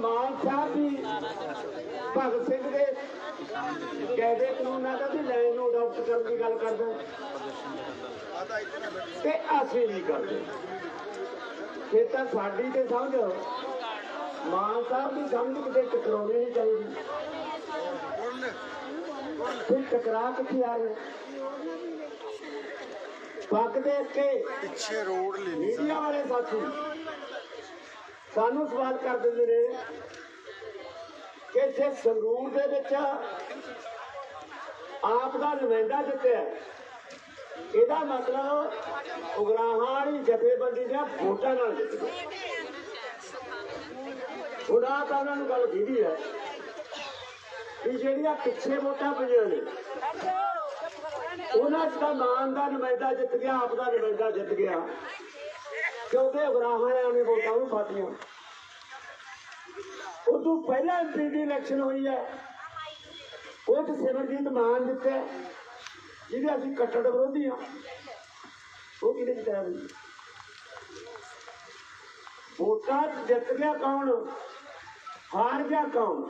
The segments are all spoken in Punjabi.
ਮਾਨ ਸਾਹਿਬ ਵੀ ਭਗਤ ਸਿੰਘ ਦੇ ਕਾਇਦੇ ਕਾਨੂੰਨਾਂ ਦਾ ਵੀ ਲਾਈਨ ਨੂੰ ਅਡਾਪਟ ਕਰਨ ਦੀ ਗੱਲ ਕਰਦੇ ਤੇ ਅਸੀਂ ਨਹੀਂ ਕਰਦੇ। ਇਹ ਤਾਂ ਸਾਡੀ ਤੇ ਸਮਝ ਮਾਨ ਸਾਹਿਬ ਦੀ ਸਮਝ ਕਿਤੇ ਟਕਰਾਉਣੀ ਨਹੀਂ ਚਾਹੀਦੀ। ਫਿਰ ਟਕਰਾ ਕਿੱਥੇ ਆ ਰਹੇ? ਪੱਗ ਦੇ ਕੇ ਪਿੱਛੇ ਰੋਡ ਲੈ ਲਈ ਮੀਡੀਆ ਵਾਲੇ ਸਾਥੀ। ਸਾਨੂੰ ਸਵਾਲ ਕਰ ਦਿੰਦੇ ਨੇ ਕਿ ਜੇ ਸੰਗਰੂਰ ਦੇ ਵਿੱਚ ਆਪ ਦਾ ਨੁਮਾਇੰਦਾ ਜਿੱਤਿਆ ਇਹਦਾ ਮਤਲਬ ਉਗਰਾਹਾਂ ਵਾਲੀ ਜਥੇਬੰਦੀ ਦੀਆਂ ਵੋਟਾਂ ਨਾਲ ਜਿੱਤ ਗਿਆ ਹੁਣ ਤਾਂ ਉਹਨਾਂ ਨੂੰ ਗੱਲ ਦੀਦੀ ਹੈ ਵੀ ਜਿਹੜੀਆਂ ਪਿੱਛੇ ਵੋਟਾਂ ਪਈਆਂ ਨੇ, ਉਹਨਾਂ 'ਚ ਤਾਂ ਮਾਨ ਦਾ ਨੁਮਾਇੰਦਾ ਜਿੱਤ ਗਿਆ, ਆਪ ਦਾ ਨੁਮਾਇੰਦਾ ਜਿੱਤ ਗਿਆ। ਕਿਉਂਕਿ ਉਗਰਾਹਾਂ ਨੇ ਵੋਟਾਂ ਨੂੰ ਪਾਤੀਆਂ ਉਦੋਂ ਪਹਿਲਾਂ ਐਮਪੀ ਦੀ ਇਲੈਕਸ਼ਨ ਹੋਈ ਹੈ। ਉਹ ਸਿਮਰਜੀਤ ਮਾਨ ਜਿੱਤਿਆ ਜਿਹਦੇ ਅਸੀਂ ਕੱਟੜ ਵਿਰੋਧੀ ਹਾਂ। ਉਹ ਕਿਹਦੇ ਜਿੱਤਿਆ ਬਈ ਵੋਟਾਂ ਜਿੱਤ ਗਿਆ ਕੌਣ? ਹਾਰ ਗਿਆ ਕੌਣ?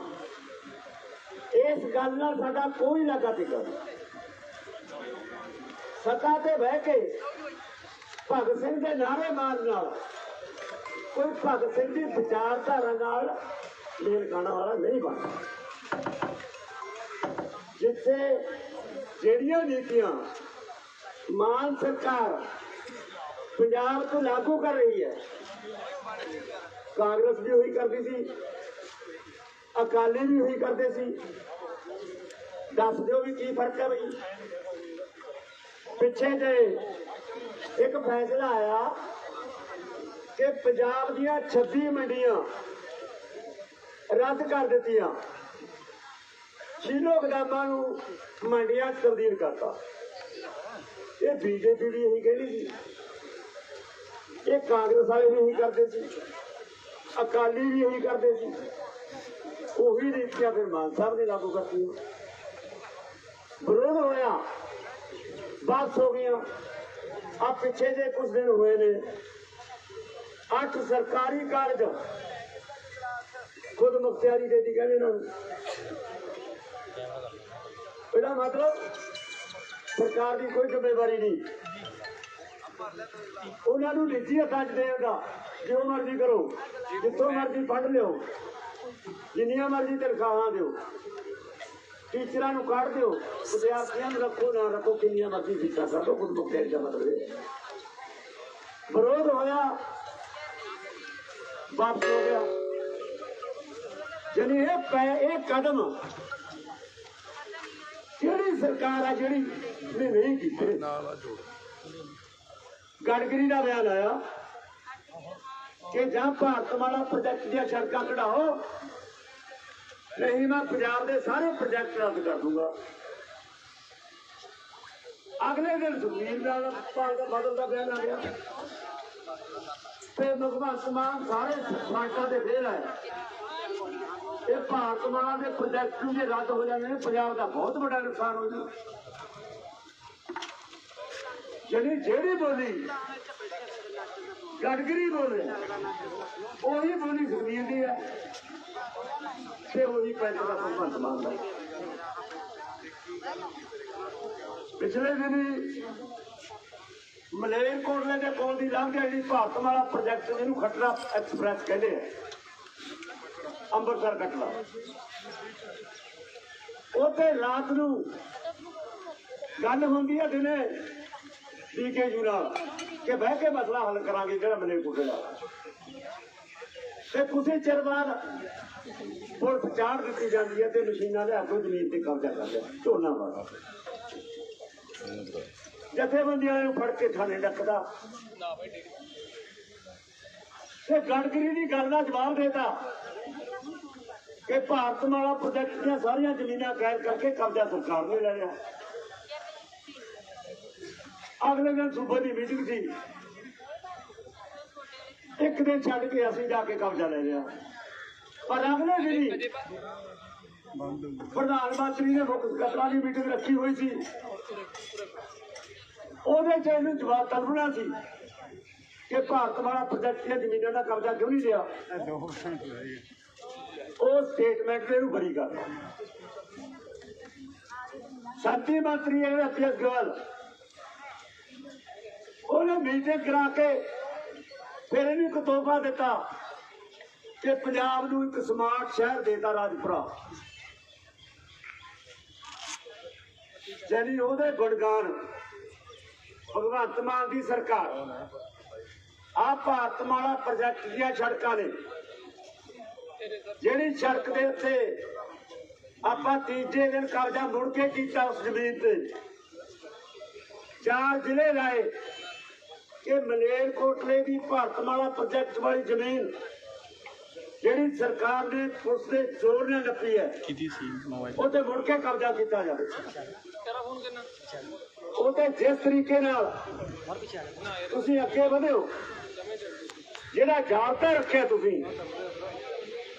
ਇਸ ਗੱਲ ਨਾਲ ਸਾਡਾ ਕੋਈ ਲੱਗਾ ਟਿਕਾ ਨਹੀਂ। ਸੱਤਾ ਤੇ ਬਹਿ ਕੇ ਭਗਤ ਸਿੰਘ ਦੇ ਨਾਰੇ ਮਾਰਨ ਨਾਲ। ਕੋਈ ਭਗਤ ਸਿੰਘ ਦੀ ਵਿਚਾਰਧਾਰਾ ਨਾਲ ਮੇਲ ਖਾਣਾ ਵਾਲਾ ਨਹੀਂ ਬਣਦਾ ਜਿੱਥੇ ਜਿਹੜੀਆਂ ਨੀਤੀਆਂ ਮਾਨ ਸਰਕਾਰ ਪੰਜਾਬ ਤੋਂ ਲਾਗੂ ਕਰ ਰਹੀ ਹੈ, ਕਾਂਗਰਸ ਵੀ ਉਹੀ ਕਰਦੀ ਸੀ, ਅਕਾਲੀ ਵੀ ਉਹੀ ਕਰਦੇ ਸੀ। ਦੱਸ ਦਿਓ ਵੀ ਕੀ ਫ਼ਰਕ ਹੈ ਬਈ? ਪਿੱਛੇ ਜੇ ਇੱਕ ਫੈਸਲਾ ਆਇਆ ਕਿ ਪੰਜਾਬ ਦੀਆਂ 26 ਮੰਡੀਆਂ ਰੱਦ ਕਰ ਦਿੱਤੀਆਂ। ਸ਼ੀਲੋ ਗਦਾਮਾਂ ਨੂੰ ਮੰਡੀਆਂ 'ਚ ਤਬਦੀਲ ਕਰਤਾ। ਇਹ ਬੀਜੇਪੀ ਵੀ ਇਹੀ ਕਹਿੰਦੀ ਸੀ। ਇਹ ਕਾਂਗਰਸ ਵਾਲੇ ਵੀ ਇਹੀ ਕਰਦੇ ਸੀ। ਅਕਾਲੀ ਵੀ ਇਹੀ ਕਰਦੇ ਸੀ। ਉਹੀ ਨੀਤੀਆਂ ਫਿਰ ਮਾਨ ਸਾਹਿਬ ਨੇ ਲਾਗੂ ਕਰਤੀਆਂ। ਵਿਰੋਧ ਹੋਇਆ। ਬਸ ਹੋ ਗਈਆਂ। ਆ ਪਿੱਛੇ ਜੇ ਕੁਝ ਦਿਨ ਹੋਏ ਨੇ। ਅੱਠ ਸਰਕਾਰੀ ਕਾਲਜ। ਖੁਦ ਮੁਖਤਿਆਰੀ ਦੇ ਦੀ ਕਹਿੰਦੇ ਇਹਨਾਂ ਇਹਦਾ ਮਤਲਬ ਸਰਕਾਰ ਦੀ ਕੋਈ ਜ਼ਿੰਮੇਵਾਰੀ ਨਹੀਂ। ਉਹਨਾਂ ਨੂੰ ਨਿੱਜੀ ਹੱਥਾਂ 'ਚ ਦਾ ਜਿਉਂ ਮਰਜ਼ੀ ਕਰੋ। ਜਿੱਥੋਂ ਮਰਜ਼ੀ ਪੜ੍ਹ ਲਿਓ। ਜਿੰਨੀਆਂ ਮਰਜ਼ੀ ਤਨਖਾਹਾਂ ਦਿਓ। ਟੀਚਰਾਂ ਨੂੰ ਕੱਢ ਦਿਓ। ਵਿਦਿਆਰਥੀਆਂ ਨੂੰ ਰੱਖੋ, ਨਾ ਰੱਖੋ, ਕਿੰਨੀਆਂ ਮਰਜ਼ੀ ਫੀਸਾਂ ਕਰ ਦਿਓ ਦਾ ਮਤਲਬ ਇਹ। ਵਿਰੋਧ ਹੋਇਆ, ਵਾਪਸ ਹੋ ਗਿਆ। ਯਾਨੀ ਇਹ ਪੈ, ਇਹ ਕਦਮ ਕਿਹੜੀ ਸਰਕਾਰ ਆ ਜਿਹੜੀ ਨੇ ਨਹੀਂ ਕੀਤੇ? ਨਾਲ ਦਾ ਬਿਆਨ ਆਇਆ ਕਿ ਜਾਂ ਭਾਰਤ ਵਾਲਾ ਪ੍ਰੋਜੈਕਟ ਦੀਆਂ ਸੜਕਾਂ ਕਢਾਓ ਨਹੀਂ ਮੈਂ ਪੰਜਾਬ ਦੇ ਸਾਰੇ ਪ੍ਰੋਜੈਕਟ ਰੱਦ ਕਰ ਦੂੰਗਾ। ਅਗਲੇ ਦਿਨ ਸੁਖਬੀਰ ਦਾ ਪਾਲ ਦਾ ਦਾ ਬਿਆਨ ਆ ਗਿਆ। ਤੇ ਭਗਵੰਤ ਮਾਨ ਸਾਰੇ ਫਰੰਟਾਂ ਦੇ ਫੇਰ ਹੈ ਇਹ ਭਾਰਤਮਾਲਾ ਦੇ ਪ੍ਰੋਜੈਕਟ ਨੂੰ ਜੇ ਰੱਦ ਹੋ ਜਾਂਦੇ ਨੇ, ਪੰਜਾਬ ਦਾ ਬਹੁਤ ਵੱਡਾ ਨੁਕਸਾਨ ਹੋ ਜੂ ਜਿਹੜੀ ਜਿਹੜੀ ਬੋਲੀ ਗੜਗਰੀ ਬੋਲੇ, ਉਹੀ ਬੋਲੀ ਸੁਖਬੀਰ ਦੀ ਹੈ। ਤੇ ਉਹੀ ਪੈਂਟ ਦਾ ਭਗਵੰਤ ਮਾਨ ਦਾ ਪਿਛਲੇ ਦਿਨੀ ਮਲੇਰ ਕੋਟਲੇ ਦੇ ਕੋਲ ਦੀ ਲੰਘ ਜਿਹੜੀ ਭਾਰਤਮਾਲਾ ਪ੍ਰੋਜੈਕਟ ਜਿਹਨੂੰ ਖਟਰਾ ਐਕਸਪ੍ਰੈਸ ਕਹਿੰਦੇ ਆ। ਅੰਮ੍ਰਿਤਸਰ ਕਟਲਾ ਉੱਥੇ ਰਾਤ ਨੂੰ ਗੱਲ ਹੁੰਦੀ ਹੈ ਦਿਨੇ ਡੀਕੇ ਜੂ ਨਾਲ ਕਿ ਬਹਿ ਕੇ ਮਸਲਾ ਹੱਲ ਕਰਾਂਗੇ ਜਿਹੜਾ ਮਲੇਰ ਕੋਟਲੇ ਦਾ ਤੇ ਕੁਝ ਚਿਰ ਬਾਅਦ ਪੁਲਿਸ ਚਾੜ ਦਿੱਤੀ ਜਾਂਦੀ ਹੈ ਤੇ ਮਸ਼ੀਨਾਂ ਦੇ ਹੱਥੋਂ ਜ਼ਮੀਨ ਤੇ ਕਬਜ਼ਾ ਕਰ ਲਿਆ। ਝੋਨਾ ਵਾਲਾ ਜਥੇਬੰਦੀਆਂ ਨੂੰ ਫੜ ਕੇ ਥਾਣੇ ਡੱਕਦਾ। ਤੇ ਗੜਕਰੀ ਦੀ ਗੱਲ ਦਾ ਜਵਾਬ ਦੇਤਾ। ਕਿ ਭਾਰਤ ਮਾਲਾ ਪ੍ਰੋਜੈਕਟ ਦੀਆਂ ਸਾਰੀਆਂ ਜ਼ਮੀਨਾਂ ਕੈਦ ਕਰਕੇ ਕਬਜ਼ਾ ਸਰਕਾਰ ਨੇ ਲੈ ਲਿਆ। ਅਗਲੇ ਦਿਨ ਸੂਬੇ ਦੀ ਮੀਟਿੰਗ ਸੀ। ਇੱਕ ਦਿਨ ਛੱਡ ਕੇ ਅਸੀਂ ਜਾ ਕੇ ਕਬਜ਼ਾ ਲੈ ਲਿਆ। ਪਰ ਦਿਨ ਹੀ ਪ੍ਰਧਾਨ ਮੰਤਰੀ ਨੇ ਮੁੱਖ ਸਕੱਤਰਾਂ ਦੀ ਮੀਟਿੰਗ ਰੱਖੀ ਹੋਈ ਸੀ। ਉਹਦੇ ਚ ਇਹਨੂੰ ਜਵਾਬ ਤਲਬਣਾ ਸੀ ਕਿ ਭਾਰਤ ਵਾਲਾ ਪ੍ਰੋਜੈਕਟ ਦੀਆਂ ਜ਼ਮੀਨਾਂ ਦਾ ਕਬਜ਼ਾ ਕਿਉਂ ਨਹੀਂ ਲਿਆ? ਇਹ ਉਹ ਸਟੇਟਮੈਂਟ ਦੇ ਨੂੰ ਬਰੀ ਕਰ ਸ਼ਾਂਤੀ ਮੰਤਰੀ ਹੈ ਅਪੀਲ ਗੋਲ ਉਹਨੇ ਮੀਟਿੰਗ ਕਰਾ ਕੇ ਫਿਰ ਇਹਨੂੰ ਇੱਕ ਤੋਹਫਾ ਦਿੱਤਾ। ਕਿ ਪੰਜਾਬ ਨੂੰ ਇੱਕ ਸਮਾਰਟ ਸ਼ਹਿਰ ਦੇਤਾ ਰਾਜਪੁਰਾ। ਜਾਨੀ ਉਹਦੇ ਗੁਣਗਾਨ ਭਗਵੰਤ ਮਾਨ ਦੀ ਸਰਕਾਰ। ਆ ਭਾਰਤਮਾਲਾ ਪ੍ਰੋਜੈਕਟ ਦੀਆਂ ਸੜਕਾਂ ਨੇ। ਜਿਹੜੀ ਸੜਕ ਦੇ ਉੱਤੇ ਆਪਾਂ ਤੀਜੇ ਦਿਨ ਕਬਜ਼ਾ ਮੁੜ ਕੇ ਕੀਤਾ ਉਸ ਜ਼ਮੀਨ ਤੇ। ਚਾਰ ਜ਼ਿਲ੍ਹੇ ਲਾਏ ਕਿ ਮਲੇਰਕੋਟਲੇ ਦੀ ਭਾਰਤਮਾਲਾ ਪ੍ਰੋਜੈਕਟ ਵਾਲੀ ਜ਼ਮੀਨ ਜਿਹੜੀ ਸਰਕਾਰ ਨੇ ਪੁਲਿਸ ਦੇ ਜ਼ੋਰ ਨਾਲ ਨੱਪੀ ਹੈ ਕਿਹਦੀ ਸੀ? ਮੋਬਾਈਲ ਉਹਤੇ ਮੁੜ ਕੇ ਕਬਜ਼ਾ ਕੀਤਾ ਜਾਵੇ। ਉਹ ਤੇ ਜਿਸ ਤਰੀਕੇ ਨਾਲ ਤੁਸੀਂ ਅੱਗੇ ਵਧਿਓ ਜਿਹੜਾ ਜਾਬਤਾ ਰੱਖਿਆ ਤੁਸੀਂ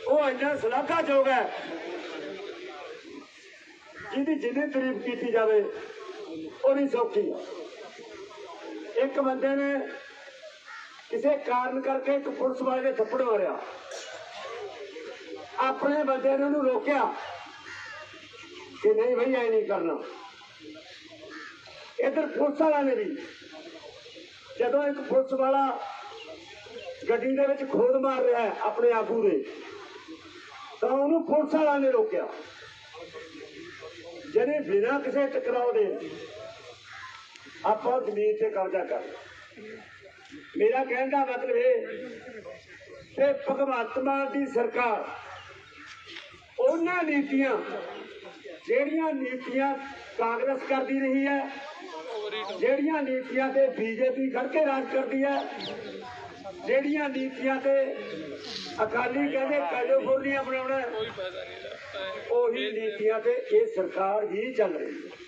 ਉਹ ਇੰਨਾ ਸ਼ਲਾਘਾਯੋਗ ਹੈ ਜਿਹਦੀ ਜਿੰਨੀ ਤਾਰੀਫ ਕੀਤੀ ਜਾਵੇ ਉਹ ਨਹੀਂ ਸੌਖੀ ਇੱਕ ਬੰਦੇ ਨੇ ਕਿਸੇ ਕਾਰਨ ਕਰਕੇ ਇੱਕ ਪੁਲਿਸ ਵਾਲੇ ਦੇ ਥੱਪੜ ਮਾਰਿਆ। ਆਪਣੇ ਬੰਦੇ ਨੇ ਉਹਨੂੰ ਰੋਕਿਆ ਕਿ ਨਹੀਂ ਭਈ ਐ ਨਹੀਂ ਕਰਨਾ। ਇਧਰ ਪੁਲਿਸ ਵਾਲਾ ਨੇ ਵੀ, ਜਦੋਂ ਇੱਕ ਪੁਲਿਸ ਵਾਲਾ ਗੱਡੀ ਦੇ ਵਿੱਚ ਖੋਦ ਮਾਰ ਰਿਹਾ ਆਪਣੇ ਆਗੂ ਦੇ, ਤਾਂ ਉਹਨੂੰ ਪੁਲਿਸ ਵਾਲਾ ਨੇ ਰੋਕਿਆ। ਜਿਹੜੇ ਬਿਨਾਂ ਕਿਸੇ ਟਕਰਾਓ ਦੇ ਆਪਾਂ ਜ਼ਮੀਨ ਤੇ ਕਬਜ਼ਾ ਕਰ ਮੇਰਾ ਕਹਿਣ ਦਾ ਮਤਲਬ ਇਹ ਕਿ ਭਗਵੰਤ ਮਾਨ ਦੀ ਸਰਕਾਰ ਉਹਨਾਂ ਨੀਤੀਆਂ ਜਿਹੜੀਆਂ ਨੀਤੀਆਂ ਕਾਂਗਰਸ ਕਰਦੀ ਰਹੀ ਹੈ, ਜਿਹੜੀਆਂ ਨੀਤੀਆਂ ਤੇ ਬੀਜੇਪੀ ਖੜ ਕੇ ਰਾਜ ਕਰਦੀ ਹੈ, ਜਿਹੜੀਆਂ ਨੀਤੀਆਂ ਤੇ ਅਕਾਲੀ ਕਹਿੰਦੇ ਕੈਲੀਫੋਰਨੀਆ ਬਣਾਉਣਾ ਉਹੀ ਨੀਤੀਆਂ ਤੇ ਇਹ ਸਰਕਾਰ ਹੀ ਚੱਲ ਰਹੀ ਹੈ।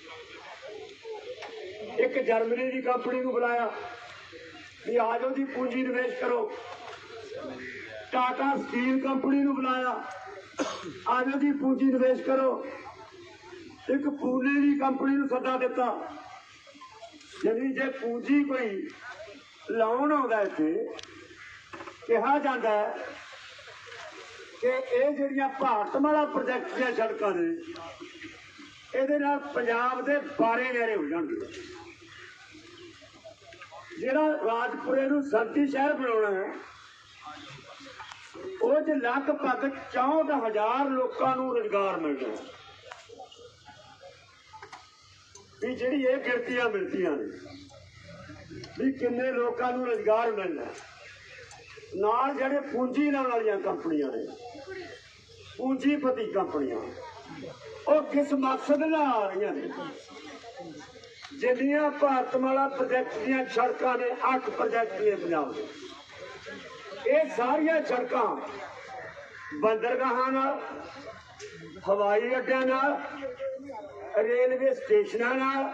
ਇੱਕ ਜਰਮਨੀ ਦੀ ਕੰਪਨੀ ਨੂੰ ਬੁਲਾਇਆ ਵੀ ਆ ਜਾਓ ਪੂੰਜੀ ਨਿਵੇਸ਼ ਕਰੋ। ਟਾਟਾ ਸਟੀਲ ਕੰਪਨੀ ਨੂੰ ਬੁਲਾਇਆ। ਆ ਜਾਓ ਪੂੰਜੀ ਨਿਵੇਸ਼ ਕਰੋ। ਇੱਕ ਪੂਨੇ ਦੀ ਕੰਪਨੀ ਨੂੰ ਸੱਦਾ ਦਿੱਤਾ। ਜਿਹੜੀ ਜੇ ਪੂੰਜੀ ਕੋਈ ਲਾਉਣ ਆਉਂਦਾ ਇੱਥੇ, ਕਿਹਾ ਜਾਂਦਾ ਹੈ ਕਿ ਇਹ ਜਿਹੜੀਆਂ ਭਾਰਤਮਾਲਾ ਪ੍ਰੋਜੈਕਟ ਦੀਆਂ ਸੜਕਾਂ ਨੇ, ਇਹਦੇ ਨਾਲ ਪੰਜਾਬ ਦੇ ਬਾਰੇ ਨੇਰੇ ਹੋ ਜਾਣਗੇ। ਜਿਹੜਾ ਰਾਜਪੁਰੇ ਨੂੰ ਸੰਤੀ ਸ਼ਹਿਰ ਬਣਾਉਣਾ ਹੈ ਉਹ ਚ ਲਗਭਗ 64000 ਲੋਕਾਂ ਨੂੰ ਰੁਜ਼ਗਾਰ ਮਿਲਣਾ ਹੈ ਵੀ ਜਿਹੜੀ ਇਹ ਗਿਣਤੀਆਂ ਮਿਲਦੀਆਂ ਨੇ, ਵੀ ਕਿੰਨੇ ਲੋਕਾਂ ਨੂੰ ਰੁਜ਼ਗਾਰ ਮਿਲਣਾ ਨਾਲ ਜਿਹੜੇ ਪੂੰਜੀ ਲਾਉਣ ਵਾਲੀਆਂ ਕੰਪਨੀਆਂ ਨੇ ਪੂੰਜੀਪਤੀ ਕੰਪਨੀਆਂ, ਉਹ ਕਿਸ ਮਕਸਦ ਨਾਲ ਆ ਰਹੀਆਂ ਨੇ। ਜਿੰਨੀਆਂ ਭਾਰਤਮਾਲਾ ਪ੍ਰੋਜੈਕਟ ਦੀਆਂ ਸੜਕਾਂ ਨੇ 8 ਪ੍ਰੋਜੈਕਟ ਨੇ ਪੰਜਾਬ ਦੇ। ਇਹ ਸਾਰੀਆਂ ਸੜਕਾਂ ਬੰਦਰਗਾਹਾਂ ਨਾਲ, ਹਵਾਈ ਅੱਡਿਆਂ ਨਾਲ, ਰੇਲਵੇ ਸਟੇਸ਼ਨਾਂ ਨਾਲ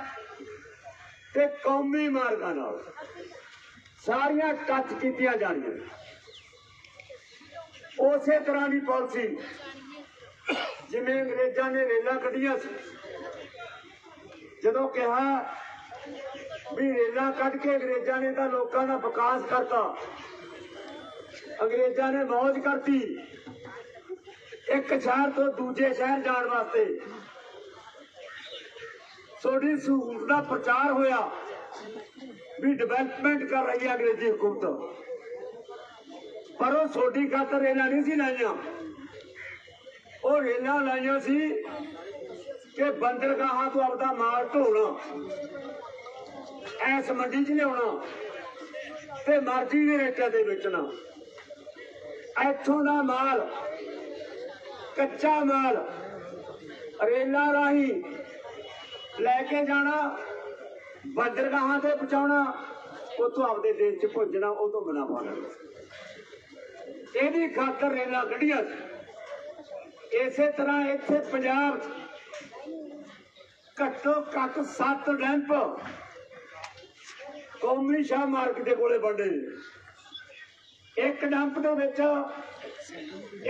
ਤੇ ਕੌਮੀ ਮਾਰਗਾਂ ਨਾਲ ਸਾਰੀਆਂ ਟੱਚ ਕੀਤੀਆਂ ਜਾਣੀਆਂ। ਉਸੇ ਤਰ੍ਹਾਂ ਦੀ ਪਾਲਿਸੀ ਜਿਵੇਂ ਅੰਗਰੇਜ਼ਾਂ ਨੇ ਰੇਲਾਂ ਕੱਢੀਆਂ ਸੀ, ਜਦੋਂ ਕਿਹਾ ਵੀ ਰੇਲਾਂ ਕੱਢ ਕੇ ਅੰਗਰੇਜ਼ਾਂ ਨੇ ਤਾਂ ਲੋਕਾਂ ਦਾ ਵਿਕਾਸ ਕਰਤਾ ਅੰਗਰੇਜ਼ਾਂ ਨੇ ਮੌਜ ਕਰਤੀ। ਇੱਕ ਸ਼ਹਿਰ ਤੋਂ ਦੂਜੇ ਸ਼ਹਿਰ ਜਾਣ ਵਾਸਤੇ। ਤੁਹਾਡੀ ਸਹੂਲਤ ਦਾ ਪ੍ਰਚਾਰ ਹੋਇਆ ਵੀ ਡਿਵੈਲਪਮੈਂਟ ਕਰ ਰਹੀ ਹੈ ਅੰਗਰੇਜ਼ੀ ਹਕੂਮਤ। ਪਰ ਉਹ ਛੋਟੀ ਖਾਤਰ ਰੇਲਾਂ ਨਹੀਂ ਸੀ ਲਾਈਆਂ। ਉਹ ਰੇਲਾਂ ਲਾਈਆਂ ਸੀ ਕਿ ਬੰਦਰਗਾਹਾਂ ਤੋਂ ਆਪਦਾ ਮਾਲ ਢੋਣਾ, ਐਸ ਮੰਡੀ 'ਚ ਲਿਆਉਣਾ ਤੇ ਮਰਜ਼ੀ ਦੇ ਰੇਟਾਂ ਤੇ ਵੇਚਣਾ। ਇੱਥੋਂ ਦਾ ਮਾਲ, ਕੱਚਾ ਮਾਲ, ਰੇਲਾਂ ਰਾਹੀਂ ਲੈ ਕੇ ਜਾਣਾ, ਬੰਦਰਗਾਹਾਂ ਤੇ ਪਹੁੰਚਾਉਣਾ ਉਤੋਂ ਆਪਦੇ ਦੇਸ਼ 'ਚ ਭੁੱਜਣਾ, ਉਹ ਤੋਂ ਮੁਨਾਫਾ ਲੈਣਾ ਇਹਦੀ ਖਾਤਰ ਰੇਲਾਂ ਕੱਢੀਆਂ ਸੀ ਇਸੇ ਤਰ੍ਹਾਂ ਇੱਥੇ ਪੰਜਾਬ 'ਚ ਘੱਟੋ ਘੱਟ 7 ਡੈਂਪ ਕੌਮੀ ਸ਼ਾਹ ਮਾਰਕ ਦੇ ਕੋਲੇ ਵੰਡੇ ਨੇ। ਇੱਕ ਡੰਪ ਦੇ ਵਿੱਚ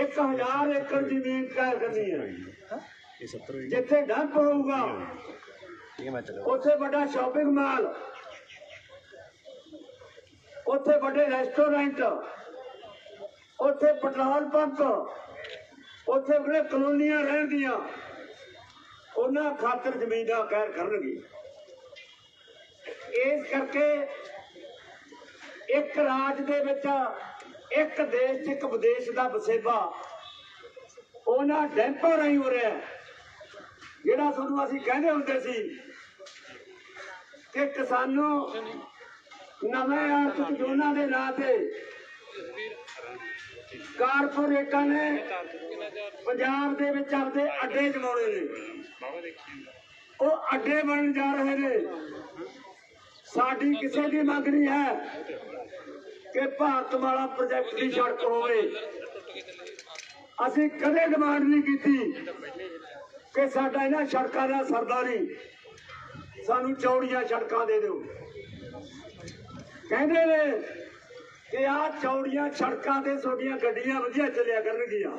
1000 ਏਕੜ ਜ਼ਮੀਨ ਤੈਅ ਕਰਨੀ ਹੈ। ਇਹ 70 ਹੋਈ ਜਿੱਥੇ ਡੰਪ ਹੋਊਗਾ ਉੱਥੇ ਵੱਡਾ ਸ਼ਾਪਿੰਗ ਮਾਲ ਉੱਥੇ ਵੱਡੇ ਰੈਸਟੋਰੈਂਟ ਉੱਥੇ ਪੈਟਰੋਲ ਪੰਪ ਉੱਥੇ ਜਿਹੜੇ ਕਲੋਨੀਆਂ ਰਹਿੰਦੀਆਂ ਉਹਨਾਂ ਖਾਤਰ ਜ਼ਮੀਨਾਂ ਕਹਿਰ ਕਰਨਗੇ। ਇਸ ਕਰਕੇ ਇੱਕ ਰਾਜ ਦੇ ਵਿੱਚ ਇੱਕ ਦੇਸ਼ 'ਚ ਇੱਕ ਵਿਦੇਸ਼ ਦਾ ਵਸੇਬਾ, ਉਹਨਾਂ ਡੈਂਪਾਂ ਰਾਹੀਂ ਹੋ ਰਿਹਾ ਜਿਹੜਾ ਤੁਹਾਨੂੰ ਅਸੀਂ ਕਹਿੰਦੇ ਹੁੰਦੇ ਸੀ ਕਿ ਕਿਸਾਨੋਂ ਨਵੇਂ ਆਰਥਿਕ ਜ਼ੋਨਾਂ ਦੇ ਨਾਂ ਤੇ ਕਾਰਪੋਰੇਟਾਂ ਨੇ ਪੰਜਾਬ ਦੇ ਵਿੱਚ ਆਪਦੇ ਅੱਡੇ ਜਮਾਉਣੇ ਨੇ। ਉਹ ਅੱਡੇ ਬਣਨ ਜਾ ਰਹੇ ਨੇ। ਸਾਡੀ ਕਿਸੇ ਦੀ ਮੰਗ ਨਹੀਂ ਹੈ। ਕਿ ਭਾਰਤ ਵਾਲਾ ਪ੍ਰੋਜੈਕਟ ਦੀ ਸੜਕ ਹੋਵੇ। ਅਸੀਂ ਕਦੇ ਡਿਮਾਂਡ ਨਹੀਂ ਕੀਤੀ ਕਿ ਸਾਡਾ ਇਹਨਾਂ ਸੜਕਾਂ ਦਾ ਸਰਦਾ ਨਹੀਂ। ਸਾਨੂੰ ਚੌੜੀਆਂ ਸੜਕਾਂ ਦੇ ਦਿਓ। ਕਹਿੰਦੇ ਨੇ ਕਿ ਆਹ ਚੌੜੀਆਂ ਸੜਕਾਂ ਤੇ ਤੁਹਾਡੀਆਂ ਗੱਡੀਆਂ ਵਧੀਆ ਚੱਲਿਆ ਕਰਨਗੀਆਂ।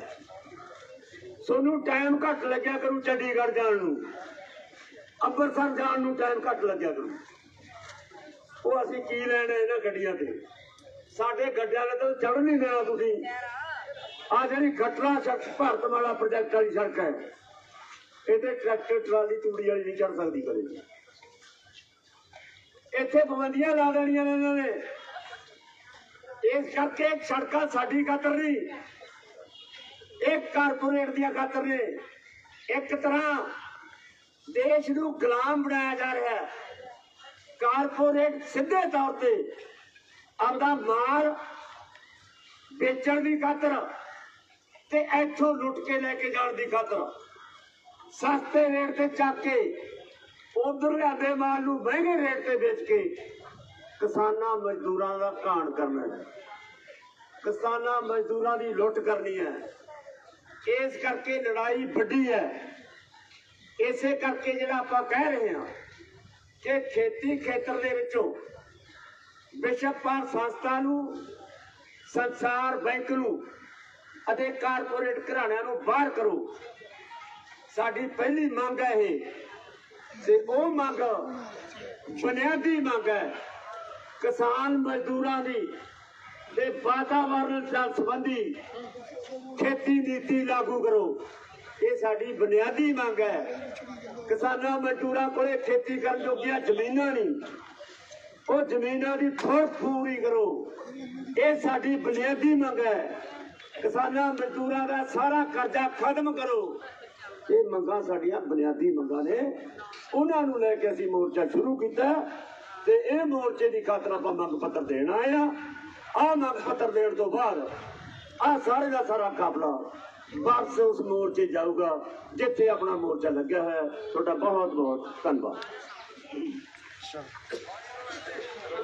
ਤੁਹਾਨੂੰ ਟਾਈਮ ਘੱਟ ਲੱਗਿਆ ਕਰੂ ਚੰਡੀਗੜ੍ਹ ਜਾਣ ਨੂੰ। ਅੰਮ੍ਰਿਤਸਰ ਜਾਣ ਨੂੰ ਟਾਈਮ ਘੱਟ ਲੱਗਿਆ ਕਰੂ। ਉਹ ਅਸੀਂ ਕੀ ਲੈਣਾ ਇਹਨਾਂ ਗੱਡੀਆਂ ਤੇ? ਸਾਡੇ ਗੱਡਿਆਂ ਨੇ ਤਾਂ ਚੜ੍ਹ ਨਹੀਂ ਦੇਣਾ ਤੁਸੀਂ। ਆ ਜਿਹੜੀ ਖਟਰਾ ਸੜਕ ਭਾਰਤਮਾਲਾ ਪ੍ਰੋਜੈਕਟ ਵਾਲੀ ਸੜਕ ਹੈ, ਇਹਦੇ ਟਰੈਕਟਰ ਟਰਾਲੀ, ਤੂੜੀ ਵਾਲੀ ਨਹੀਂ ਚੜ ਸਕਦੀ ਕਦੇ ਇੱਥੇ ਪਾਬੰਦੀਆਂ ਲਾ ਦੇਣੀਆਂ ਨੇ ਇਹਨਾਂ ਨੇ। ਇਸ ਕਰਕੇ ਸੜਕਾਂ ਸਾਡੀ ਖਾਤਰ ਨਹੀਂ, ਇਹ ਕਾਰਪੋਰੇਟ ਦੀਆਂ ਖਾਤਰ ਨੇ। ਇੱਕ ਤਰ੍ਹਾਂ ਦੇਸ਼ ਨੂੰ ਗੁਲਾਮ ਬਣਾਇਆ ਜਾ ਰਿਹਾ ਹੈ। ਕਾਰਪੋਰੇਟ ਸਿੱਧੇ ਤੌਰ ਤੇ ਆਪਦਾ ਮਾਲ ਵੇਚਣ ਦੀ ਖਾਤਰ ਤੇ ਇੱਥੋਂ ਲੁੱਟ ਕੇ ਲੈ ਕੇ ਜਾਣ ਦੀ ਖਾਤਰ। ਸਸਤੇ ਰੇਟ ਤੇ ਚੱਕ ਕੇ, ਉਧਰ ਲਿਆਂਦੇ ਮਾਲ ਨੂੰ ਮਹਿੰਗੇ ਰੇਟ ਤੇ ਵੇਚ ਕੇ ਕਿਸਾਨਾਂ ਮਜ਼ਦੂਰਾਂ ਦਾ ਘਾਣ ਕਰਨਾ ਹੈ। ਕਿਸਾਨਾਂ ਮਜ਼ਦੂਰਾਂ ਦੀ ਲੁੱਟ ਕਰਨੀ ਹੈ। ਇਸ ਕਰਕੇ ਲੜਾਈ ਵੱਡੀ ਹੈ। ਇਸੇ ਕਰਕੇ ਜਿਹੜਾ ਆਪਾਂ ਕਹਿ ਰਹੇ ਹਾਂ ਕਿ ਖੇਤੀ ਖੇਤਰ ਦੇ ਵਿੱਚੋਂ ਵਿਸ਼ਵ ਭਰ ਸੰਸਥਾ ਨੂੰ, ਸੰਸਾਰ ਬੈਂਕ ਨੂੰ ਅਤੇ ਕਾਰਪੋਰੇਟ ਘਰਾਣਿਆਂ ਨੂੰ ਬਾਹਰ ਕਰੋ। ਸਾਡੀ ਪਹਿਲੀ ਮੰਗ ਹੈ ਇਹ। ਤੇ ਉਹ ਮੰਗ ਬੁਨਿਆਦੀ ਮੰਗ ਹੈ, ਕਿਸਾਨ ਮਜ਼ਦੂਰਾਂ ਦੀ ਤੇ ਵਾਤਾਵਰਣ ਨਾਲ ਸੰਬੰਧੀ ਖੇਤੀ ਨੀਤੀ ਲਾਗੂ ਕਰੋ। ਇਹ ਸਾਡੀ ਬੁਨਿਆਦੀ ਮੰਗ ਹੈ। ਕਿਸਾਨਾਂ ਮਜ਼ਦੂਰਾਂ ਕੋਲੇ ਖੇਤੀ ਕਰਨ ਜੋਗੀਆਂ ਜ਼ਮੀਨਾਂ ਨਹੀਂ। ਉਹ ਜ਼ਮੀਨਾਂ ਦੀ ਥੋੜ ਪੂਰੀ ਕਰੋ। ਇਹ ਸਾਡੀ ਬੁਨਿਆਦੀ ਮੰਗ ਹੈ। ਕਿਸਾਨਾਂ, ਮਜ਼ਦੂਰਾਂ ਦਾ ਸਾਰਾ ਕਰਜ਼ਾ ਖਤਮ ਕਰੋ। ਇਹ ਮੰਗਾਂ ਸਾਡੀਆਂ ਬੁਨਿਆਦੀ ਮੰਗਾਂ ਨੇ। ਉਹਨਾਂ ਨੂੰ ਲੈ ਕੇ ਅਸੀਂ ਮੋਰਚਾ ਸ਼ੁਰੂ ਕੀਤਾ ਤੇ ਇਹ ਮੋਰਚੇ ਦੀ ਖਾਤਰ ਆਪਾਂ ਮੰਗ ਪੱਤਰ ਦੇਣ ਆਏ ਆ ਆਹ ਮੰਗ ਪੱਤਰ ਦੇਣ ਤੋਂ ਬਾਅਦ ਆਹ ਸਾਰੇ ਦਾ ਸਾਰਾ ਕਾਫਲਾ ਵਾਪਸ ਉਸ ਮੋਰਚੇ ਜਾਊਗਾ, ਜਿੱਥੇ ਆਪਣਾ ਮੋਰਚਾ ਲੱਗਿਆ ਹੈ। ਤੁਹਾਡਾ ਬਹੁਤ ਬਹੁਤ ਧੰਨਵਾਦ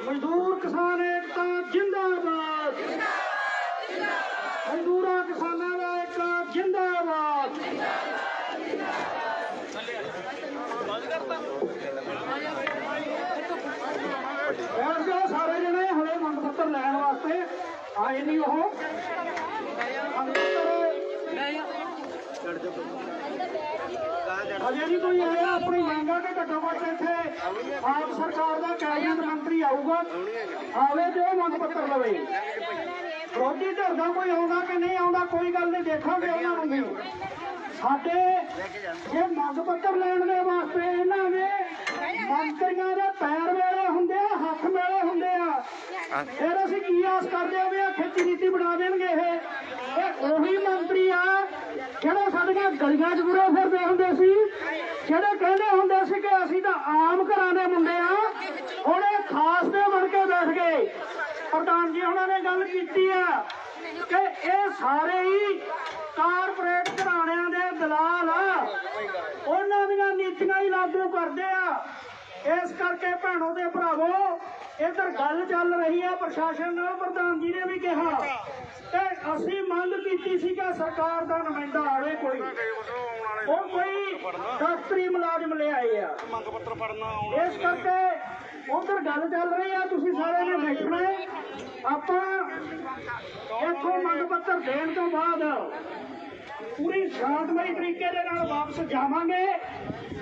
ਮਜ਼ਦੂਰ ਕਿਸਾਨ ਏਕਤਾ ਜਿੰਦਾਬਾਦ। ਮਜ਼ਦੂਰਾਂ ਕਿਸਾਨਾਂ ਦਾ ਏਕਤਾ ਜਿੰਦਾਬਾਦ। ਬੈਠ ਜਾਓ ਸਾਰੇ ਜਣੇ ਹਲੇ ਮੰਗ ਪੱਤਰ ਲੈਣ ਵਾਸਤੇ ਆਏ ਨਹੀਂ ਉਹ। ਮੰਗ ਪੱਤਰ ਅਜੇ ਨਹੀਂ ਕੋਈ ਆਇਆ, ਆਪਣੀ ਮੰਗਾਂ ਤੇ ਘੱਟੋ ਘੱਟ ਇੱਥੇ ਆਪ ਸਰਕਾਰ ਦਾ ਕੈਬਨਿਟ ਮੰਤਰੀ ਆਊਗਾ, ਆਵੇ ਤੇ ਉਹ ਮੰਗ ਪੱਤਰ ਲਵੇ। ਵਿਰੋਧੀ ਧਿਰ ਦਾ ਕੋਈ ਆਉਂਦਾ ਕਿ ਨਹੀਂ ਆਉਂਦਾ, ਕੋਈ ਗੱਲ ਨਹੀਂ, ਦੇਖਾਂਗੇ ਉਹਨਾਂ ਨੂੰ ਵੀ। ਸਾਡੇ ਇਹ ਮੰਗ ਪੱਤਰ ਲੈਣ ਦੇ ਵਾਸਤੇ ਇਹਨਾਂ ਨੇ ਮੰਤਰੀਆਂ ਦੇ ਪੈਰ ਵੇਲੇ ਹੁੰਦੇ ਆ, ਹੱਥ ਵੇਲੇ ਹੁੰਦੇ ਆ। ਫਿਰ ਅਸੀਂ ਕੀ ਆਸ ਕਰਦੇ ਆ ਵੀ ਇਹ ਖੇਤੀ ਨੀਤੀ ਬਣਾ ਦੇਣਗੇ ਇਹ? ਇਹ ਉਹੀ ਮੰਤਰੀ ਆ ਜਿਹੜੇ ਸਾਡੀਆਂ ਗਲੀਆਂ 'ਚ ਬੁਰੇ ਫਿਰਦੇ ਹੁੰਦੇ ਸੀ, ਜਿਹੜੇ ਕਹਿੰਦੇ ਹੁੰਦੇ ਸੀ ਕਿ ਅਸੀਂ ਤਾਂ ਆਮ ਘਰਾਂ ਦੇ ਮੁੰਡੇ ਆ, ਹੁਣ ਇਹ ਖਾਸ ਦੇ ਬਣ ਕੇ ਬੈਠ ਗਏ। ਪ੍ਰਧਾਨ ਜੀ ਉਹਨਾਂ ਨੇ ਗੱਲ ਕੀਤੀ ਆ ਕਿ ਇਹ ਸਾਰੇ ਹੀ ਕਾਰਪੋਰੇਟ ਘਰਾਣਿਆਂ ਦੇ ਦਲਾਲ ਆ। ਉਹਨਾਂ ਦੀਆਂ ਨੀਤੀਆਂ ਹੀ ਲਾਗੂ ਕਰਦੇ ਆ। ਇਸ ਕਰਕੇ ਭੈਣੋ ਤੇ ਭਰਾਵੋ ਇਧਰ ਗੱਲ ਚੱਲ ਰਹੀ ਹੈ ਪ੍ਰਸ਼ਾਸਨ ਨਾਲ ਪ੍ਰਧਾਨ ਜੀ ਨੇ ਵੀ ਕਿਹਾ ਤੇ ਅਸੀਂ ਮੰਗ ਕੀਤੀ ਸੀ ਕਿ ਸਰਕਾਰ ਦਾ ਨੁਮਾਇੰਦਾ ਆਵੇ ਕੋਈ। ਉਹ ਕੋਈ ਦਫ਼ਤਰੀ ਮੁਲਾਜ਼ਮ ਲੈ ਆਏ ਆ। ਮੰਗ ਪੱਤਰ ਪੜਨਾ ਇਸ ਕਰਕੇ ਉਧਰ ਗੱਲ ਚੱਲ ਰਹੀ ਆ, ਤੁਸੀਂ ਸਾਰਿਆਂ ਨੇ ਬੈਠਣਾ ਆਪਾਂ ਇੱਥੋਂ ਮੰਗ ਪੱਤਰ ਦੇਣ ਤੋਂ ਬਾਅਦ ਪੂਰੀ ਸ਼ਾਂਤਮਈ ਤਰੀਕੇ ਦੇ ਨਾਲ ਵਾਪਸ ਜਾਵਾਂਗੇ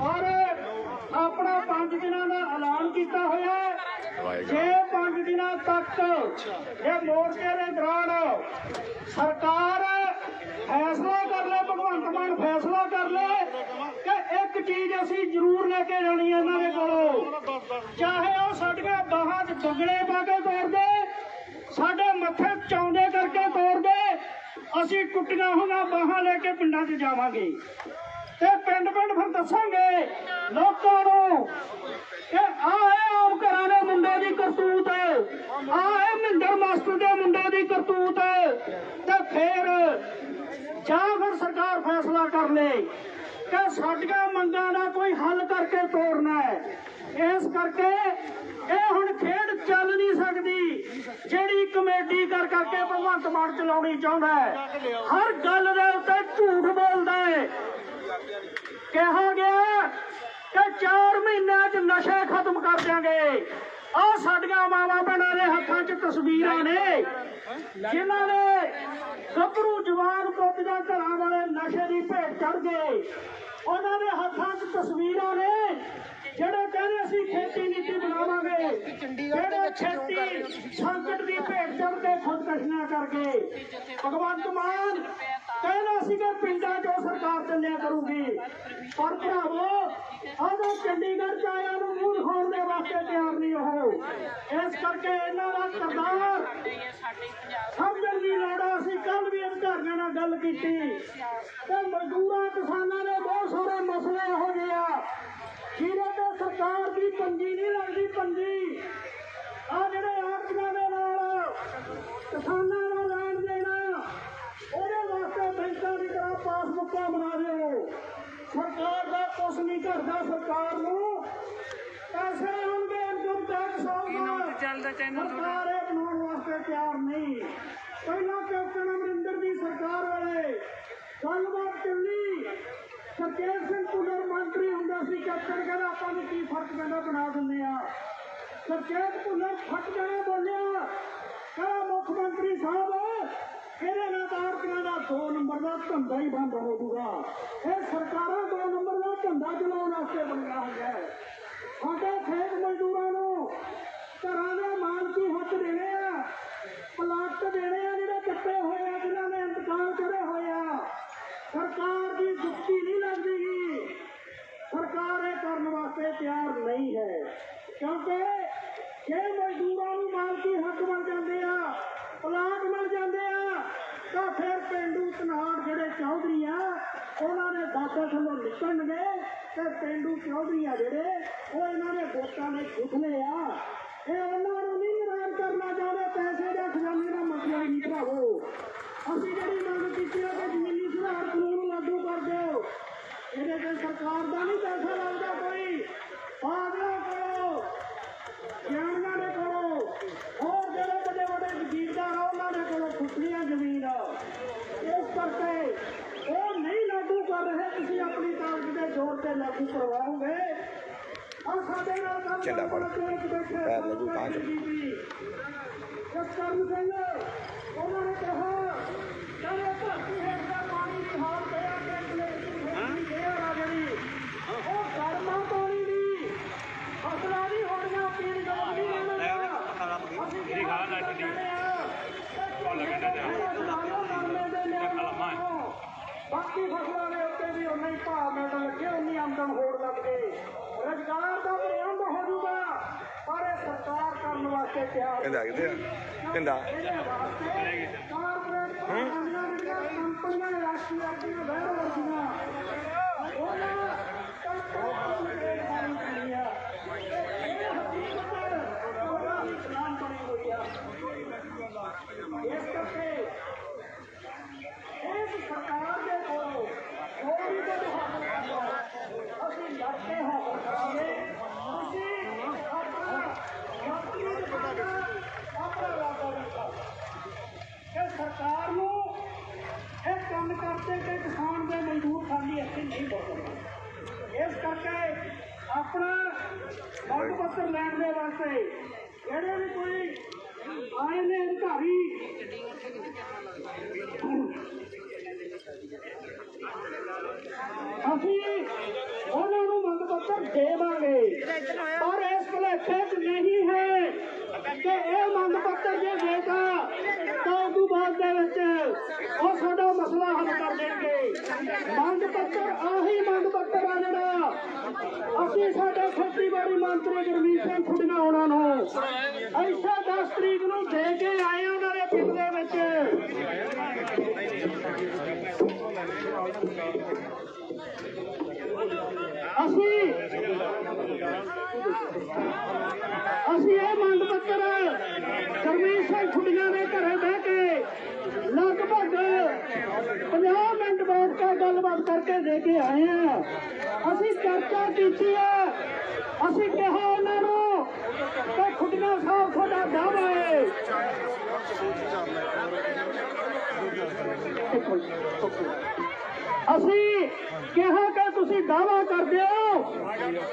ਔਰ ਆਪਣਾ ਪੰਜ ਦਿਨਾਂ ਦਾ ਐਲਾਨ ਕੀਤਾ ਹੋਇਆ ਹੈ। ਜੇ 5 ਦਿਨਾਂ ਤੱਕ ਇਹ ਮੋਰਚੇ ਦੇ ਦੌਰਾਨ ਸਰਕਾਰ ਫੈਸਲਾ ਕਰ ਲੈ, ਭਗਵੰਤ ਮਾਨ ਫੈਸਲਾ ਕਰ ਲੈ ਕਿ ਇੱਕ ਚੀਜ਼ ਅਸੀਂ ਜ਼ਰੂਰ ਲੈ ਕੇ ਜਾਣੀ ਹੈ ਇਹਨਾਂ ਦੇ ਕੋਲੋਂ। ਚਾਹੇ ਉਹ ਸਾਡੀਆਂ ਬਾਹਾਂ 'ਚ ਦੁੱਗਣੇ ਪਾ ਕੇ ਤੋੜਦੇ ਸਾਡੇ ਮੱਥੇ ਚੌਂਦੇ ਕਰਕੇ ਤੋਰਦੇ ਅਸੀਂ ਟੁੱਟੀਆਂ ਹੋਈਆਂ ਬਾਹਾਂ ਲੈ ਕੇ ਪਿੰਡਾਂ 'ਚ ਜਾਵਾਂਗੇ। ਤੇ ਪਿੰਡ ਪਿੰਡ ਫਿਰ ਦੱਸਾਂਗੇ, ਲੋਕਾਂ ਨੂੰ ਕਿ ਆਹ ਹੈ ਆਮ ਘਰਾਂ ਦੇ ਮੁੰਡੇ ਦੀ ਕਰਤੂਤ। ਆਹ ਹੈ ਮਹਿੰਦਰ ਮਾਸਟਰ ਦੇ ਮੁੰਡੇ ਦੀ ਕਰਤੂਤ। ਤੇ ਫਿਰ ਜਾਂ ਫਿਰ ਸਰਕਾਰ ਫੈਸਲਾ ਕਰ ਲੇ ਕਿ ਸਾਡੀਆਂ ਮੰਗਾਂ ਦਾ ਕੋਈ ਹੱਲ ਕਰਕੇ ਤੋਰਨਾ ਹੈ। ਇਸ ਕਰਕੇ ਇਹ ਹੁਣ ਖੇਡ ਚੱਲ ਨਹੀਂ ਸਕਦੀ, ਜਿਹੜੀ ਕਮੇਟੀ ਕਰ ਕਰਕੇ ਭਗਵੰਤ ਮਾਨ ਚਲਾਉਣੀ ਚਾਹੁੰਦਾ ਹੈ। ਹਰ ਗੱਲ ਦੇ ਉੱਤੇ ਝੂਠ ਬੋਲਦਾ ਹੈ। ਕਿਹਾ ਗਿਆ ਕਿ 4 ਮਹੀਨਿਆਂ 'ਚ ਨਸ਼ੇ ਖਤਮ ਕਰ ਦਿਆਂਗੇ। ਆ ਸਾਡੀਆਂ ਮਾਵਾਂ ਭੈਣਾਂ ਦੇ ਹੱਥਾਂ 'ਚ ਤਸਵੀਰਾਂ ਨੇ, ਜਿਨ੍ਹਾਂ ਨੇ ਗੱਭਰੂ ਜਵਾਨ ਪੁੱਤਜਾਂ ਘਰਾਂ ਵਾਲੇ ਨਸ਼ੇ ਦੀ ਭੇਟ ਚੜ ਗਏ। ਉਹਨਾਂ ਦੇ ਹੱਥਾਂ 'ਚ ਤਸਵੀਰਾਂ ਨੇ, ਜਿਹੜੇ ਕਹਿੰਦੇ ਅਸੀਂ ਖੇਤੀ ਨੀਤੀ ਬਣਾਵਾਂਗੇ, ਜਿਹੜੇ ਖੇਤੀ ਸੰਕਟ ਦੀ ਭੇਟ ਚੜ ਕੇ ਖੁਦਕਸ਼ੀਆਂ ਕਰ ਗਏ ਭਗਵੰਤ ਮਾਨ ਕਹਿੰਦਾ ਸੀ ਪਿੰਡਾਂ 'ਚੋਂ ਸਰਕਾਰ ਚੱਲਿਆ ਕਰੂਗੀ। ਪਰ ਭਰਾਵੋ ਆਦੋਂ ਚੰਡੀਗੜ੍ਹ ਚ ਆਇਆ ਨੂੰ ਮੂੰਹ ਦਿਖਾਉਣ ਦੇ ਵਾਸਤੇ ਤਿਆਰ ਨਹੀਂ ਉਹ ਇਸ ਕਰਕੇ ਇਹਨਾਂ ਦਾ ਕਰਦਾਰ ਸਮਝਣ ਦੀ ਲੋੜ ਆ। ਅਸੀਂ ਕੱਲ ਵੀ ਅਧਿਕਾਰੀਆਂ ਨਾਲ ਗੱਲ ਕੀਤੀ। ਤੇ ਮਜ਼ਦੂਰਾਂ, ਕਿਸਾਨਾਂ ਦੇ ਬਹੁਤ ਸਾਰੇ ਮਸਲੇ ਹੋ ਗਏ ਆ। ਜਿਹਦੇ ਤੇ ਸਰਕਾਰ ਦੀ ਪੰਜੀ ਨਹੀਂ ਲੱਗਦੀ, ਪੰਜੀ। ਆ ਜਿਹੜੇ ਆੜਤੀਆਂ ਦੇ ਨਾਲ ਕਿਸਾਨਾਂ ਨਾਲ ਉਹਦੇ ਵਾਸਤੇ ਬੈਂਕਾਂ ਦੀ ਤਰ੍ਹਾਂ ਪਾਸਬੁੱਕਾਂ ਬਣਾ ਦਿਓ। ਸਰਕਾਰ ਦਾ ਕੁਛ ਨਹੀਂ ਕਰਦਾ ਸਰਕਾਰ ਨੂੰ। ਪੈਸੇ ਆਉਣਗੇ ਇਨਕਮ ਟੈਕਸ ਆਊਗਾ ਚੱਲਦਾ ਚੈਨਲ ਸਰਕਾਰ ਇਹ ਬਣਾਉਣ ਵਾਸਤੇ ਤਿਆਰ ਨਹੀਂ। ਪਹਿਲਾਂ ਕੈਪਟਨ ਅਮਰਿੰਦਰ ਦੀ ਸਰਕਾਰ ਵੇਲੇ? ਗੱਲਬਾਤ ਚੱਲੀ ਸਿੰਘ ਪੁਨਰ ਮੰਤਰੀ ਹੁੰਦਾ ਸੀ ਕੈਪਟਨ ਕਹਿੰਦਾ ਆਪਾਂ ਨੂੰ ਕੀ ਫ਼ਰਕ ਪੈਂਦਾ ਬਣਾ ਦਿੰਦੇ ਆ। ਸਰਕੇਤ ਪੁਨਰ ਫਟ ਜਾਣਾ ਬੋਲਿਆ। ਕਹਿੰਦਾ ਮੁੱਖ ਮੰਤਰੀ ਸਾਹਿਬ ਇਹਦੇ ਨਾਲ ਤਾਂ ਦਾ ਦੋ ਨੰਬਰ ਦਾ ਧੰਦਾ ਹੀ ਬੰਦ ਹੋ ਜਾਊਗਾ। ਇਹ ਸਰਕਾਰਾਂ ਦੋ ਨੰਬਰ ਦਾ ਧੰਦਾ ਚਲਾਉਣ ਵਾਸਤੇ ਬਣੀਆਂ ਹੋਈਆਂ ਹੈ। ਸਾਡੇ ਖੇਤ ਮਜ਼ਦੂਰਾਂ ਨੂੰ ਘਰਾਂ ਦੇ ਮਾਲਕੀ ਹੱਕ ਦੇਣੇ ਆ, ਪਲਾਟ ਦੇਣੇ ਆ ਜਿਹੜੇ ਕੱਟੇ ਹੋਏ ਆ, ਜਿਨ੍ਹਾਂ ਨੇ ਇੰਤਕਾਲ ਕਰੇ ਹੋਏ ਆ। ਸਰਕਾਰ ਦੀ ਜੁੱਤੀ ਨਹੀਂ ਲੱਗਦੀਗੀ ਸਰਕਾਰ ਇਹ ਕਰਨ ਵਾਸਤੇ ਤਿਆਰ ਨਹੀਂ ਹੈ ਕਿਉਂਕਿ ਜੇ ਮਜ਼ਦੂਰਾਂ ਨੂੰ ਮਾਲਕੀ ਹੱਕ ਮਿਲ ਜਾਂਦੇ ਆ ਪਲਾਟ ਮਿਲ ਜਾਂਦੇ ਆ ਤਾਂ ਫਿਰ ਪਿੰਡੂ ਧਨਾੜ ਜਿਹੜੇ ਚੌਧਰੀ ਆ ਉਹਨਾਂ ਦੇ ਦਾਦਾ ਥੱਲੋਂ ਨਿਕਲਣਗੇ ਤੇ ਪਿੰਡੂ ਚੌਧਰੀ ਆ ਜਿਹੜੇ ਉਹ ਇਹਨਾਂ ਦੇ ਵੋਟਾਂ ਦੇ ਗੁੱਥਲੇ ਆ ਇਹ ਉਹਨਾਂ ਨੂੰ ਨਹੀਂ ਨਾਰਾਜ਼ ਕਰਨਾ ਚਾਹੁੰਦੇ ਪੈਸੇ ਦਾ ਖਜ਼ਾਨੇ ਦਾ ਮਸਲਾ ਹੀ ਨਹੀਂ ਭਰਾਵੋ ਅਸੀਂ ਜਿਹੜੀ ਮੰਗ ਕੀਤੀ ਹੈ ਕਿ ਜ਼ਮੀਨੀ ਸੁਧਾਰ ਕਾਨੂੰਨ ਲਾਗੂ ਕਰ ਦਿਓ ਇਹਦੇ ਤੇ ਸਰਕਾਰ ਦਾ ਨਹੀਂ ਪੈਸਾ ਲੱਗਦਾ ਕੋਈ ਆਦਿਓ ਕਰੋ ਗਿਆਨੀਆਂ ਦੇ ਕੋਲੋਂ ਹੋਰ ਜਿਹੜੇ ਵੱਡੇ ਵੱਡੇ ਜ਼ਮੀਨਦਾਰ ਆ ਉਹਨਾਂ ਦੇ ਕੋਲੋਂ ਖੁੱਲੀਆਂ ਜ਼ਮੀਨ ਆ ਇਸ ਕਰਕੇ ਉਹ ਨਹੀਂ ਲਾਗੂ ਕਰ ਰਹੇ ਤੁਸੀਂ ਆਪਣੀ ਤਾਕਤ ਦੇ ਜ਼ੋਰ ਤੇ ਲਾਗੂ ਕਰਵਾਓਗੇ ਆ ਸਾਡੇ ਨਾਲ ਗੱਲ ਚੱਲਾ ਫੜ। ਪੈਰ ਲੱਗੂ ਤਾਂ ਚ। ਸਤਕਰਨ ਸਿੰਘ ਉਹਨਾਂ ਨੇ ਕਿਹਾ ਕਹਿੰਦੇ ਧਰਤੀ ਹੇਠ ਦਾ ਪਾਣੀ ਦੀ ਹਾਲ ਪਿਆ ਕਿ ਇਹ ਆ ਜਿਹੜੀ ਉਹ ਗਰਮਾ ਪਾਣੀ ਦੀ ਫਸਲਾਂ ਨਹੀਂ ਹੋਣੀਆਂ ਪੀਣ ਯੋਗ ਨਹੀਂ ਰਹਿਣਾ ਮੇਰੀ ਗੱਲ ਲੱਗ ਗਈ ਉਹ ਲੱਗਣਾ ਬਾਕੀ ਫਸਲਾਂ ਦੇ ਉੱਤੇ ਵੀ ਉਨਾ ਹੀ ਭਾਅ ਮਿਲਣ ਲੱਗੇ ਉਨੀ ਆਮਦਨ ਹੋਰ ਲੱਗ ਗਈ। ਰੁਜ਼ਗਾਰ ਦਾ ਪ੍ਰਬੰਧ ਹੋ ਜਾਊਗਾ ਪਰ ਇਹ ਸਰਕਾਰ ਕਰਨ ਵਾਸਤੇ ਤਿਆਰ ਕਹਿੰਦਾ ਕਿਤੇ? ਕਹਿੰਦਾ। ਕਾਰਪੋਰੇਟ ਕੰਪਨੀਆਂ ਜਿਹੜੀਆਂ ਕੰਪਨੀਆਂ ਰਾਸ਼ਟਰੀ ਆਪਣੀਆਂ ਵਹਿਰ ਵਰਗੀਆਂ। ਉਹਨਾਂ ਕੰਪਨੀਆਂ ਨੂੰ ਰੇਟ ਪਾਣੀ ਪੈਣੀ ਆ। ਇਹ ਹਕੀਕਤ ਉਹਨਾਂ ਦੀ ਇਸਲਾਮ ਬਣੀ ਹੋਈ ਆ। ਇਸ ਕਰਕੇ ਇਸ ਸਰਕਾਰ ਦੇ ਕੋਲੋਂ ਕੋਈ ਵੀ ਕੁਝ ਹਾਸਲ ਕਰਨਾ ਅਸੀਂ ਲੜ ਕੇ ਹਾਸਲ ਕਰਾਂਗੇ ਤੁਸੀਂ ਆਪਣਾ ਯਾਤਰੀ ਦੇ ਆਪਣਾ ਵਾਅਦਾ ਵੀ ਕਰੋ ਕਿ ਸਰਕਾਰ ਨੂੰ ਇਹ ਕੰਮ ਕਰਤੇ ਕਿ ਕਿਸਾਨ ਦੇ ਮਜ਼ਦੂਰ ਖਾਲੀ ਇੱਥੇ ਨਹੀਂ ਬੋਲਣਗੇ ਇਸ ਕਰਕੇ ਆਪਣਾ ਮੰਗ ਪੱਤਰ ਲੈਣ ਦੇ ਵਾਸਤੇ ਜਿਹੜੇ ਵੀ ਕੋਈ ਆਏ ਨੇ ਅਧਿਕਾਰੀ, ਅਸੀਂ ਉਹਨਾਂ ਨੂੰ ਮੰਗ ਪੱਤਰ ਦੇਵਾਂਗੇ। ਪਰ ਇਸ ਭੁਲੇਖੇ 'ਚ ਨਹੀਂ ਹੈ ਕਿ ਇਹ ਮੰਗ ਪੱਤਰ ਜੇ ਦੇਤਾ, ਤਾਂ ਉਦੋਂ ਬਾਅਦ ਦੇ ਵਿੱਚ ਉਹ ਸਾਡਾ ਮਸਲਾ ਹੱਲ ਕਰ ਦੇਣਗੇ। ਮੰਗ ਪੱਤਰ, ਆਹੀ ਮੰਗ ਪੱਤਰ ਆ ਜਿਹੜਾ ਅਸੀਂ ਸਾਡੇ ਖੇਤੀਬਾੜੀ ਮੰਤਰੀ ਗੁਰਮੀਤ ਸਿੰਘ ਖੁੱਡੀਆਂ ਉਹਨਾਂ ਨੂੰ ਐਸਾ 10 ਤਰੀਕ ਨੂੰ ਦੇ ਕੇ ਆਏ ਉਹਨਾਂ ਦੇ ਪਿੰਡ ਦੇ ਵਿੱਚ। ਅਸੀਂ ਇਹ ਮੰਗ ਪੱਤਰ ਗੁਰਮੀਤ ਸਿੰਘ ਖੁੱਡੀਆਂ ਦੇ ਘਰੇ ਬਹਿ ਕੇ ਲਗਭਗ 50 ਮਿੰਟ ਬੈਠ ਕੇ ਕਰਕੇ ਦੇ ਕੇ ਆਏ ਆ। ਅਸੀਂ ਚਰਚਾ ਕੀਤੀ ਹੈ ਅਸੀਂ ਕਿਹਾ ਉਹਨਾਂ ਨੂੰ ਕਿ ਖੁੱਡੀਆਂ ਸਾਹਿਬ ਤੁਹਾਡਾ ਦਾਵਾ ਹੈ ਅਸੀਂ ਕਿਹਾ ਕਿ ਤੁਸੀਂ ਦਾਵਾ ਕਰਦੇ ਹੋ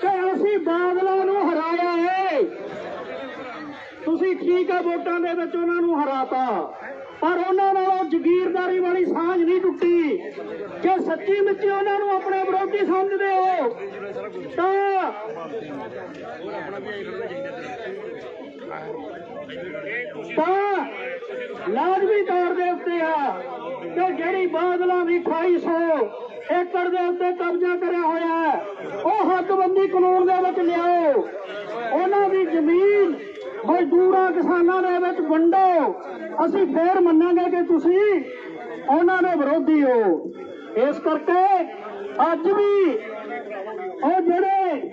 ਕਿ ਅਸੀਂ ਬਾਦਲਾਂ ਨੂੰ ਹਰਾਇਆ ਹੈ ਤੁਸੀਂ ਠੀਕ ਹੈ ਵੋਟਾਂ ਦੇ ਵਿੱਚ ਉਹਨਾਂ ਨੂੰ ਹਰਾਤਾ। ਪਰ ਉਹਨਾਂ ਨਾਲੋਂ ਜ਼ਗੀਰਦਾਰੀ ਵਾਲੀ ਸਾਂਝ ਨਹੀਂ ਟੁੱਟੀ। ਜੇ ਸੱਚੀ ਵਿੱਚ ਉਹਨਾਂ ਨੂੰ ਆਪਣੇ ਵਿਰੋਧੀ ਸਮਝਦੇ ਹੋ, ਤਾਂ ਤਾਂ ਲਾਜ਼ਮੀ ਤੌਰ ਦੇ ਉੱਤੇ ਆ ਕਿ ਜਿਹੜੀ ਬਾਦਲਾਂ ਦੀ 2800 ਏਕੜ ਦੇ ਉੱਤੇ ਕਬਜ਼ਾ ਕਰਿਆ ਹੋਇਆ ਹੈ, ਉਹ ਹੱਕਬੰਦੀ ਕਾਨੂੰਨ ਦੇ ਵਿੱਚ ਲਿਆਓ। ਉਹਨਾਂ ਦੀ ਜ਼ਮੀਨ ਮਜ਼ਦੂਰਾਂ ਕਿਸਾਨਾਂ ਦੇ ਵਿੱਚ ਵੰਡੋ। ਅਸੀਂ ਫੇਰ ਮੰਨਾਂਗੇ ਕਿ ਤੁਸੀਂ ਉਹਨਾਂ ਦੇ ਵਿਰੋਧੀ ਹੋ। ਇਸ ਕਰਕੇ ਅੱਜ ਵੀ ਉਹ ਜਿਹੜੇ